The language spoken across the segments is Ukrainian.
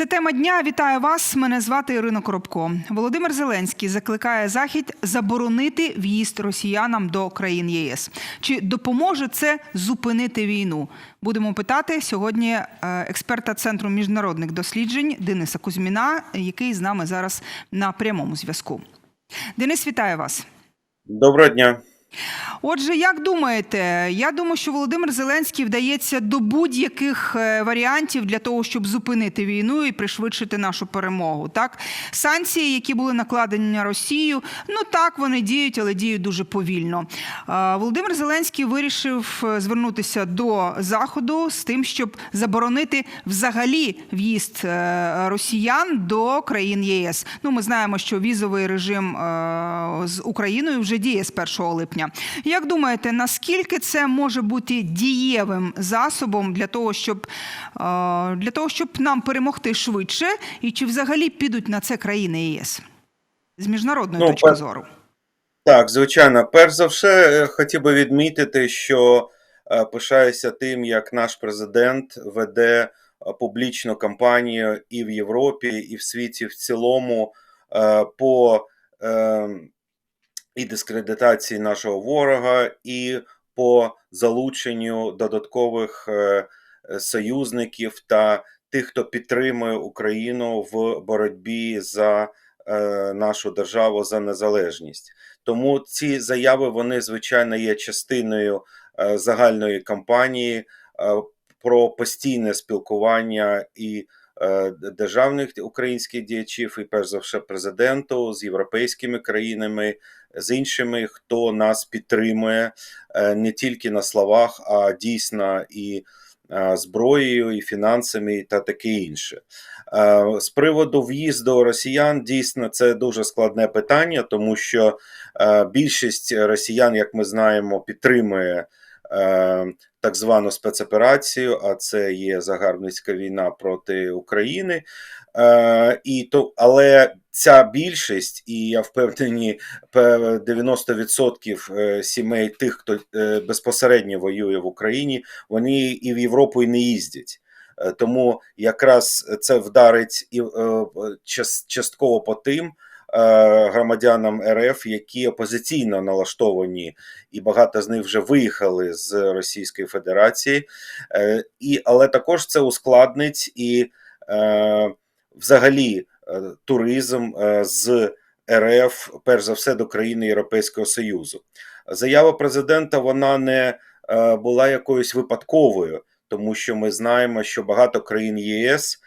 Це тема дня. Вітаю вас. Мене звати Ірина Коробко. Володимир Зеленський закликає Захід заборонити в'їзд росіянам до країн ЄС. Чи допоможе це зупинити війну? Будемо питати сьогодні е, експерта Центру міжнародних досліджень Дениса Кузьміна, який з нами зараз на прямому зв'язку. Денис, вітаю вас. Доброго дня. Отже, як думаєте, я думаю, що Володимир Зеленський вдається до будь-яких е, варіантів для того, щоб зупинити війну і пришвидшити нашу перемогу. Так, санкції, які були накладені на Росію, ну так вони діють, але діють дуже повільно. Е, Володимир Зеленський вирішив е, звернутися до заходу з тим, щоб заборонити взагалі в'їзд росіян до країн ЄС. Ну, ми знаємо, що візовий режим з Україною вже діє з 1 липня. Як думаєте, наскільки це може бути дієвим засобом для того, щоб е, для того, щоб нам перемогти швидше, і чи взагалі підуть на це країни ЄС? З міжнародної Ну, точки пер- зору? Так, звичайно, перш за все, е, хотів би відмітити, що е, пишаюся тим, як наш президент веде публічну кампанію і в Європі, і в світі в цілому по е, і дискредитації нашого ворога, і по залученню додаткових е, союзників та тих, хто підтримує Україну в боротьбі за е, нашу державу за незалежність. Тому ці заяви вони звичайно є частиною е, загальної кампанії про постійне спілкування і державних українських діячів, і перш за все президенту з європейськими країнами, з іншими, хто нас підтримує е, не тільки на словах, а дійсно і е, зброєю, і фінансами, та таке інше. Е, З приводу в'їзду росіян дійсно це дуже складне питання, тому що е, більшість росіян, як ми знаємо, підтримує е, так звану спецоперацію, а це є загарбницька війна проти України. Е, і то, але ця більшість, і я впевнений, пе- 90% е, сімей тих, хто е, безпосередньо воює в Україні, вони і в Європу і не їздять. Е, Тому якраз це вдарить і е, час- частково по тим е, громадянам РФ, які опозиційно налаштовані, і багато з них вже виїхали з Російської Федерації, Е, і, але також це ускладнить і е, взагалі е, туризм е, з РФ, перш за все, до країни Європейського Союзу. Заява президента вона не е, була якоюсь випадковою тому що ми знаємо, що багато країн ЄС е,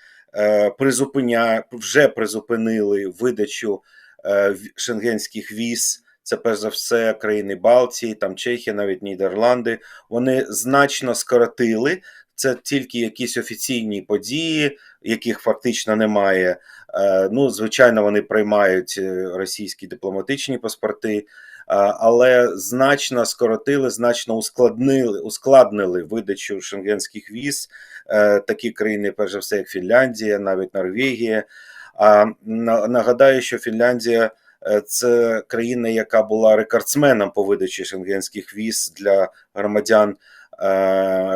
призупиня, вже призупинили видачу е, шенгенських віз. Це перш за все країни Балтії, там Чехія, навіть Нідерланди. Вони значно скоротили. Це тільки якісь офіційні події, яких фактично немає. Е, Ну, звичайно, вони приймають е, російські дипломатичні паспорти, але значно скоротили, значно ускладнили, ускладнили видачу шенгенських віз. Е, Такі країни, перш за все, як Фінляндія, навіть Норвегія. А нагадаю, що Фінляндія е, це країна, яка була рекордсменом по видачі шенгенських віз для громадян е,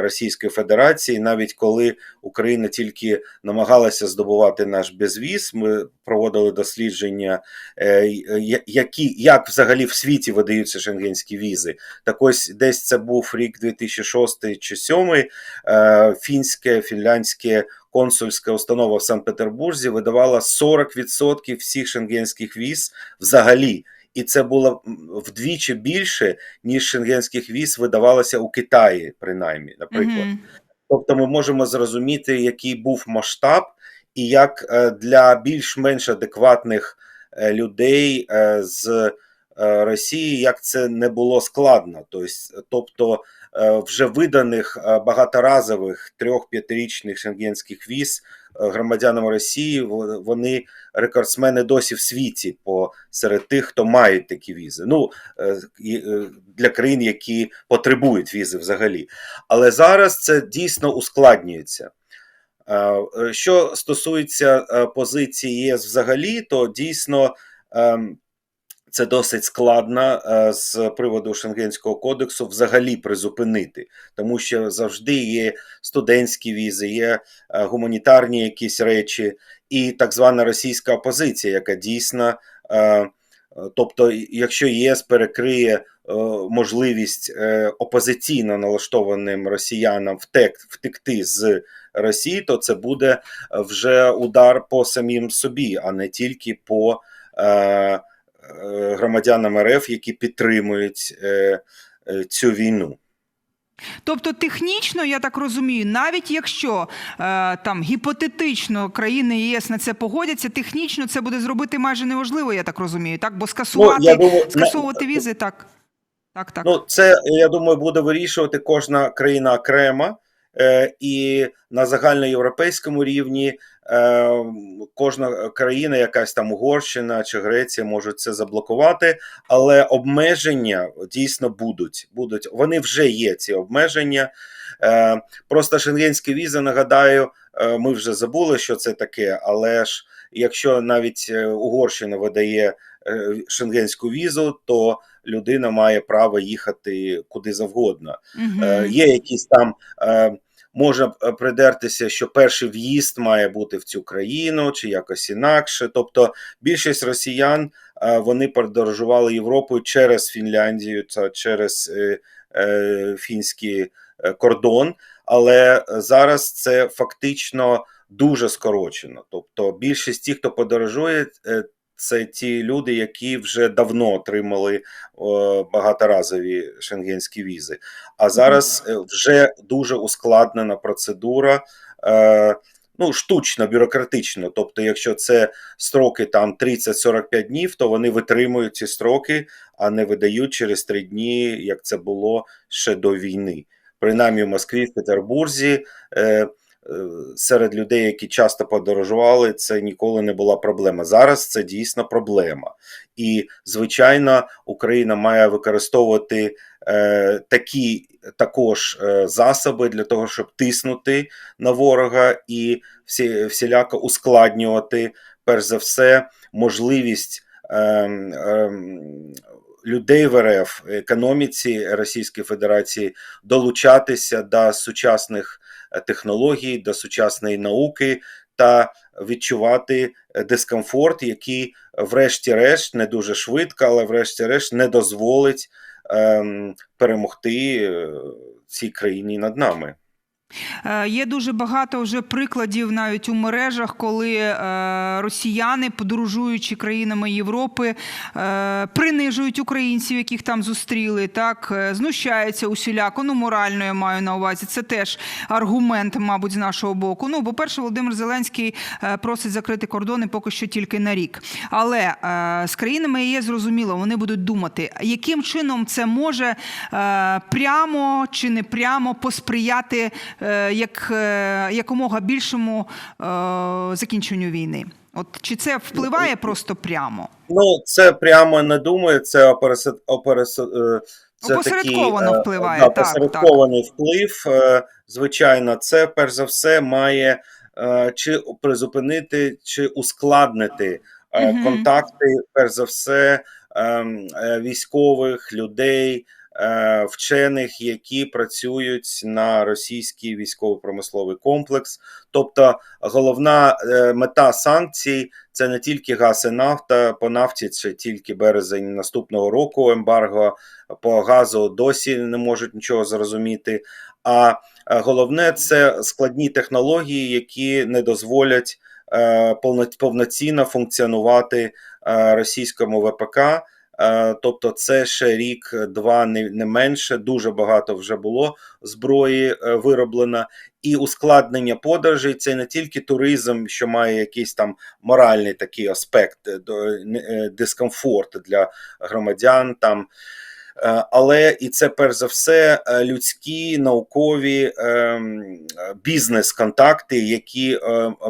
Російської Федерації, навіть коли Україна тільки намагалася здобувати наш безвіз, ми проводили дослідження, е, які як взагалі в світі видаються шенгенські візи. Так ось десь це був рік 2006 чи 2007, е, фінське, фінляндське консульська установа в Санкт-Петербурзі видавала 40% всіх шенгенських віз взагалі. І це було вдвічі більше, ніж шенгенських віз видавалося у Китаї, принаймні, наприклад. Мгм. Тобто ми можемо зрозуміти, який був масштаб, і як е, для більш-менш адекватних е, людей е, з Росії, як це не було складно. Тобто, вже виданих багаторазових трьох-п'ятирічних шенгенських віз громадянам Росії вони рекордсмени досі в світі по серед тих, хто мають такі візи. Ну е, е, для країн, які потребують візи взагалі. Але зараз це дійсно ускладнюється. Е, Що стосується позиції ЄС взагалі, то дійсно ем, це досить складно е, з приводу Шенгенського кодексу взагалі призупинити, тому що завжди є студентські візи, є е, гуманітарні якісь речі, і так звана російська опозиція, яка дійсно, е, тобто, якщо ЄС перекриє можливість опозиційно налаштованим росіянам втек, втекти з Росії, то це буде вже удар по самим собі, а не тільки по. Е, громадянам РФ, які підтримують е, е, цю війну. Тобто, технічно, я так розумію, навіть якщо е, там гіпотетично країни ЄС на це погодяться, технічно це буде зробити майже неможливо, я так розумію. Так, бо скасувати, Ну, думаю, скасовувати візи, так. Так, так. Ну, це я думаю, буде вирішувати кожна країна окремо, е, і на загальноєвропейському рівні кожна країна, якась там Угорщина чи Греція, можуть це заблокувати, але обмеження дійсно будуть. будуть. Вони вже є ці обмеження. Е, просто шенгенські візи, нагадаю, е, ми вже забули, що це таке, але ж якщо навіть е, Угорщина видає е, шенгенську візу, то людина має право їхати куди завгодно. Е, Є якісь там. Може е, придертися, що перший в'їзд має бути в цю країну чи якось інакше. Тобто більшість росіян е, вони подорожували Європою через Фінляндію та через е, фінський кордон, але зараз це фактично дуже скорочено. Тобто, більшість тих, хто подорожує, це ті люди, які вже давно отримали о, багаторазові шенгенські візи. А зараз е, вже дуже ускладнена процедура. Е, Ну, штучно, бюрократично. Тобто, якщо це строки там 30-45 днів, то вони витримують ці строки, а не видають через 3 дні, як це було ще до війни. Принаймні в Москві, в Петербурзі, е, е, серед людей, які часто подорожували, це ніколи не була проблема. Зараз це дійсно проблема. І, звичайно, Україна має використовувати е, такі також е, засоби для того, щоб тиснути на ворога і всі, всіляко ускладнювати, перш за все, можливість. ем, ем, Людей в РФ економіці Російської Федерації долучатися до сучасних е, технологій, до сучасної науки та відчувати дискомфорт, який, врешті-решт, не дуже швидко, але врешті-решт не дозволить ем, перемогти е, цій країні над нами. Е, Є дуже багато вже прикладів навіть у мережах, коли е, росіяни, подорожуючи країнами Європи, е, принижують українців, яких там зустріли, так знущаються усіляко. Ну, морально я маю на увазі. Це теж аргумент, мабуть, з нашого боку. Ну, по-перше, Володимир Зеленський просить закрити кордони поки що тільки на рік. Але з країнами ЄС зрозуміло, вони будуть думати, яким чином це може прямо чи не прямо посприяти як е, якомога більшому е, закінченню війни. От чи це впливає просто прямо? Ну, це прямо не думаю, це оперес... оперес... е, це Опосередковано такий, е, впливає, да, так, опосередкований вплив. Е, Звичайно, це перш за все має е, чи призупинити, чи ускладнити е, контакти, перш за все, ем, е, військових людей. Е, Вчених, які працюють на російський військово-промисловий комплекс, тобто головна е, мета санкцій це не тільки газ і нафта, по нафті це тільки березень наступного року ембарго, по газу досі не можуть нічого зрозуміти. А е, головне це складні технології, які не дозволять повноцінно функціонувати російському ВПК. Е, Тобто, це ще рік-два не, менше. Дуже багато вже було зброї е, вироблено, і ускладнення подорожей це не тільки туризм, що має якийсь там моральний такий аспект, е, дискомфорт для громадян там. Але і це перш за все людські наукові ем, бізнес-контакти, які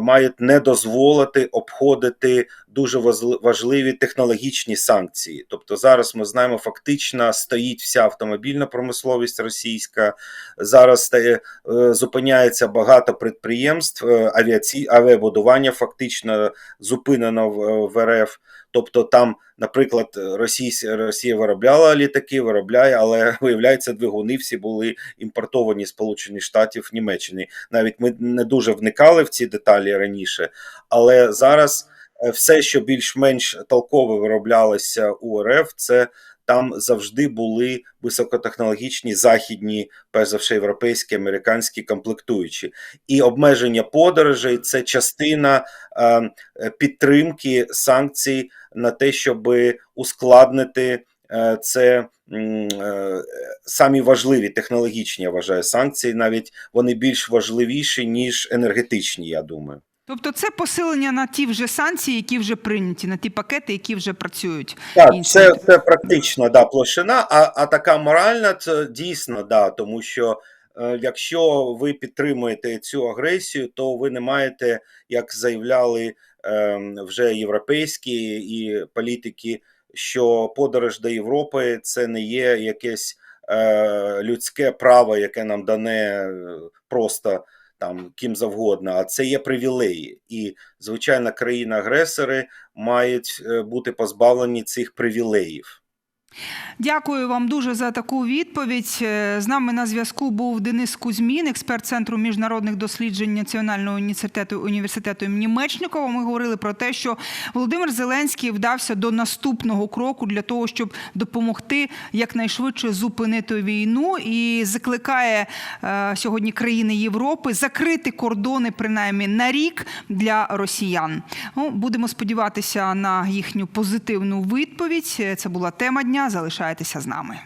мають не дозволити обходити дуже важливі технологічні санкції. Тобто зараз ми знаємо, фактично стоїть вся автомобільна промисловість російська. Зараз е, зупиняється багато підприємств, е, авіаці... авіабудування фактично зупинено в, в РФ. Тобто там, наприклад, Росія, Росія виробляла літаки, виробляє, але виявляється, двигуни всі були імпортовані з Сполучених Штатів Німеччини. Навіть ми не дуже вникали в ці деталі раніше, але зараз е, все, що більш-менш толково вироблялося у РФ, це там завжди були високотехнологічні західні, перш за все, європейські, американські комплектуючі. І обмеження подорожей це частина е, підтримки санкцій на те, щоб ускладнити е, це. е, Самі важливі технологічні, я вважаю, санкції, навіть вони більш важливіші, ніж енергетичні, я думаю. Тобто це посилення на ті вже санкції, які вже прийняті, на ті пакети, які вже працюють. Так, Інші. це, це практично да, площина, а, а така моральна, це дійсно да, тому що е, якщо ви підтримуєте цю агресію, то ви не маєте, як заявляли е, вже європейські і політики, що подорож до Європи це не є якесь е, людське право, яке нам дане е, просто там ким завгодно, а це є привілеї. І, звичайно, країни-агресори мають е, бути позбавлені цих привілеїв. Дякую вам дуже за таку відповідь. Е, З нами на зв'язку був Денис Кузьмін, експерт Центру міжнародних досліджень Національного університету університету імені Мечникова. Ми говорили про те, що Володимир Зеленський вдався до наступного кроку для того, щоб допомогти якнайшвидше зупинити війну, і закликає е, сьогодні країни Європи закрити кордони принаймні на рік для росіян. Ну, будемо сподіватися на їхню позитивну відповідь. Це була тема дня. Залишайтеся з нами.